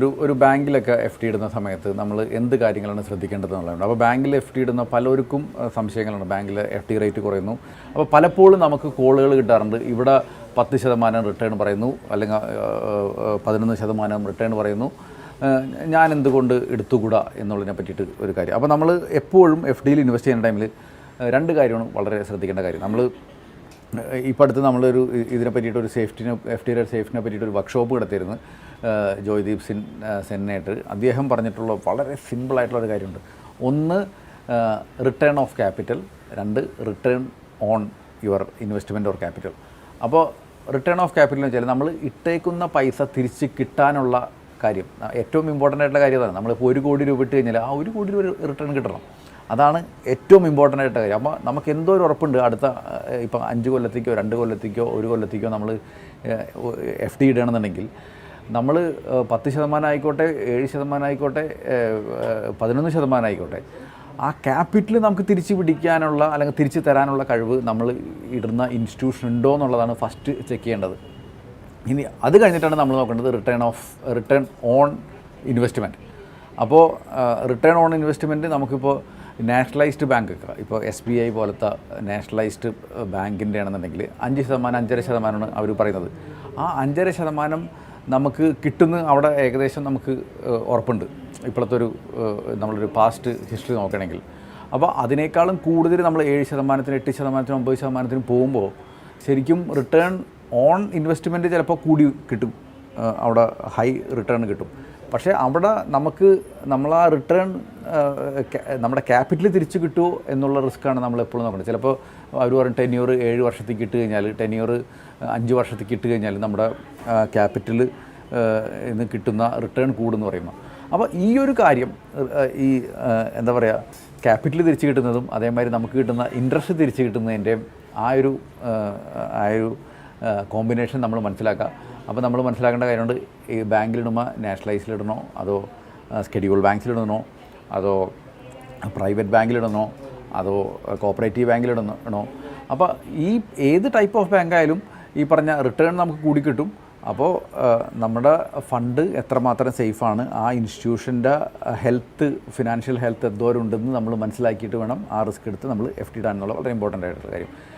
ഒരു ഒരു ബാങ്കിലൊക്കെ F D ഇടുന്ന സമയത്ത് നമ്മൾ എന്ത് കാര്യങ്ങളാണ് ശ്രദ്ധിക്കേണ്ടത് എന്നുള്ളതാണ്. അപ്പോൾ ബാങ്കിൽ എഫ് ഡി ഇടുന്ന പലർക്കും സംശയങ്ങളാണ് സംശയങ്ങളുണ്ട്. ബാങ്കിൽ എഫ് ഡി റേറ്റ് കുറയുന്നു. അപ്പോൾ പലപ്പോഴും നമുക്ക് കോളുകൾ കിട്ടാറുണ്ട്. ഇവിടെ പത്ത് ശതമാനം റിട്ടേൺ പറയുന്നു. അല്ലെങ്കിൽ പതിനൊന്ന് ശതമാനം റിട്ടേൺ പറയുന്നു. ഞാൻ എന്തുകൊണ്ട് എടുത്തുകൂടാ എന്നുള്ളതിനെ പറ്റിയിട്ട് ഒരു കാര്യം. അപ്പോൾ നമ്മൾ എപ്പോഴും എഫ് ഡിയിൽ ഇൻവെസ്റ്റ് ചെയ്യുന്ന ടൈമിൽ രണ്ട് കാര്യമാണ് വളരെ ശ്രദ്ധിക്കേണ്ട കാര്യം. നമ്മൾ ഇപ്പോൾ അടുത്ത് നമ്മളൊരു ഇതിനെ പറ്റിയിട്ട് ഒരു സേഫ്റ്റിനെ എഫ് ഡിയുടെ സേഫ്റ്റിനെ പറ്റിയിട്ട് ഒരു വർക്ക്ഷോപ്പ് നടത്തിയിരുന്നു. ജോയ്ദീപ് സിൻ സെന്നേട്ട് അദ്ദേഹം പറഞ്ഞിട്ടുള്ള വളരെ സിമ്പിളായിട്ടുള്ള ഒരു കാര്യമുണ്ട്. ഒന്ന് റിട്ടേൺ ഓഫ് ക്യാപിറ്റൽ രണ്ട് return on your investment or capital അപ്പോൾ റിട്ടേൺ ഓഫ് ക്യാപിറ്റൽ എന്ന് വെച്ചാൽ നമ്മൾ ഇട്ടേക്കുന്ന പൈസ തിരിച്ച് കിട്ടാനുള്ള കാര്യം. ഏറ്റവും ഇമ്പോർട്ടന്റ് ആയിട്ടുള്ള കാര്യം അതാണ്. നമ്മളിപ്പോൾ ഒരു കോടി രൂപ ഇട്ട് കഴിഞ്ഞാൽ ആ ഒരു കോടി രൂപ റിട്ടേൺ കിട്ടണം. അതാണ് ഏറ്റവും ഇമ്പോർട്ടന്റ് ആയിട്ടുള്ള കാര്യം. അപ്പോൾ നമുക്ക് എന്തോ ഒരു ഉറപ്പുണ്ട്. അടുത്ത ഇപ്പം അഞ്ച് കൊല്ലത്തേക്കോ രണ്ട് കൊല്ലത്തേക്കോ ഒരു കൊല്ലത്തേക്കോ നമ്മൾ എഫ് ഡി ഇടുകയാണെന്നുണ്ടെങ്കിൽ നമ്മൾ പത്ത് ശതമാനം ആയിക്കോട്ടെ ഏഴ് ശതമാനം ആയിക്കോട്ടെ പതിനൊന്ന് ശതമാനം ആയിക്കോട്ടെ ആ ക്യാപിറ്റൽ നമുക്ക് തിരിച്ചു പിടിക്കാനുള്ള അല്ലെങ്കിൽ തിരിച്ചു തരാനുള്ള കഴിവ് നമ്മൾ ഇടുന്ന ഇൻസ്റ്റിറ്റ്യൂഷൻ ഉണ്ടോ എന്നുള്ളതാണ് ഫസ്റ്റ് ചെക്ക് ചെയ്യേണ്ടത്. ഇനി അത് കഴിഞ്ഞിട്ടാണ് നമ്മൾ നോക്കേണ്ടത് return of return on investment അപ്പോൾ റിട്ടേൺ ഓൺ ഇൻവെസ്റ്റ്മെന്റ് നമുക്കിപ്പോൾ നാഷണലൈസ്ഡ് ബാങ്ക് ഇപ്പോൾ എസ് ബി ഐ പോലത്തെ നാഷണലൈസ്ഡ് ബാങ്കിന്റെ ആണെന്നുണ്ടെങ്കിൽ അഞ്ച് ശതമാനം അഞ്ചര ശതമാനമാണ് അവർ പറയുന്നത്. ആ അഞ്ചര ശതമാനം നമുക്ക് കിട്ടുന്ന അവിടെ ഏകദേശം നമുക്ക് ഉറപ്പുണ്ട്. ഇപ്പോഴത്തെ ഒരു നമ്മളൊരു പാസ്റ്റ് ഹിസ്റ്ററി നോക്കുകയാണെങ്കിൽ അപ്പോൾ അതിനേക്കാളും കൂടുതൽ നമ്മൾ ഏഴ് ശതമാനത്തിന് എട്ട് ശതമാനത്തിന് ഒമ്പത് ശതമാനത്തിന് പോകുമ്പോൾ ശരിക്കും റിട്ടേൺ ഓൺ ഇൻവെസ്റ്റ്മെന്റ് ചിലപ്പോൾ കൂടി കിട്ടും. അവിടെ ഹൈ റിട്ടേൺ കിട്ടും. പക്ഷേ അവിടെ നമുക്ക് നമ്മൾ ആ റിട്ടേൺ നമ്മുടെ ക്യാപിറ്റൽ തിരിച്ചു കിട്ടുമോ എന്നുള്ള റിസ്ക്കാണ് നമ്മൾ എപ്പോഴും നോക്കുന്നത് ചിലപ്പോൾ അവർ പറയും ടെന്യൂർ ഏഴ് വർഷത്തേക്ക് ഇട്ട് കഴിഞ്ഞാൽ ടെന്യൂർ അഞ്ച് വർഷത്തേക്ക് ഇട്ട് കഴിഞ്ഞാൽ നമ്മുടെ ക്യാപിറ്റൽ ഇന്ന് കിട്ടുന്ന റിട്ടേൺ കൂടുന്നു പറയുമ്പോൾ അപ്പോൾ ഈ ഒരു കാര്യം ഈ എന്താ പറയുക ക്യാപിറ്റൽ തിരിച്ചു കിട്ടുന്നതും അതേമാതിരി നമുക്ക് കിട്ടുന്ന ഇൻട്രസ്റ്റ് തിരിച്ചു കിട്ടുന്നതിന്റെയും ആ ഒരു ആ, ആ ഒരു കോമ്പിനേഷൻ നമ്മൾ മനസ്സിലാക്കുക. അപ്പോൾ നമ്മൾ മനസ്സിലാക്കേണ്ട കാര്യമുണ്ട് ഈ ബാങ്കിലിടുമ്പോൾ നാഷണലൈസിലിടണോ അതോ സ്കെഡ്യൂൾ ബാങ്ക്സിലിടണോ അതോ പ്രൈവറ്റ് ബാങ്കിലിടണോ അതോ കോപ്പറേറ്റീവ് ബാങ്കിലിടണോ. അപ്പോൾ ഈ ഏത് ടൈപ്പ് ഓഫ് ബാങ്കായാലും ഈ പറഞ്ഞ റിട്ടേൺ നമുക്ക് കൂടി കിട്ടും അപ്പോൾ നമ്മുടെ ഫണ്ട് എത്രമാത്രം സേഫാണ് ആ ഇൻസ്റ്റിറ്റ്യൂഷന്റെ ഹെൽത്ത് ഫിനാൻഷ്യൽ ഹെൽത്ത് എന്തോരം ഉണ്ടെന്ന് നമ്മൾ മനസ്സിലാക്കിയിട്ട് വേണം ആ റിസ്ക് എടുത്ത് നമ്മൾ എഫ് ടി ഇടാൻ എന്നുള്ള വളരെ ഇമ്പോർട്ടന്റ് ആയിട്ടുള്ള കാര്യം.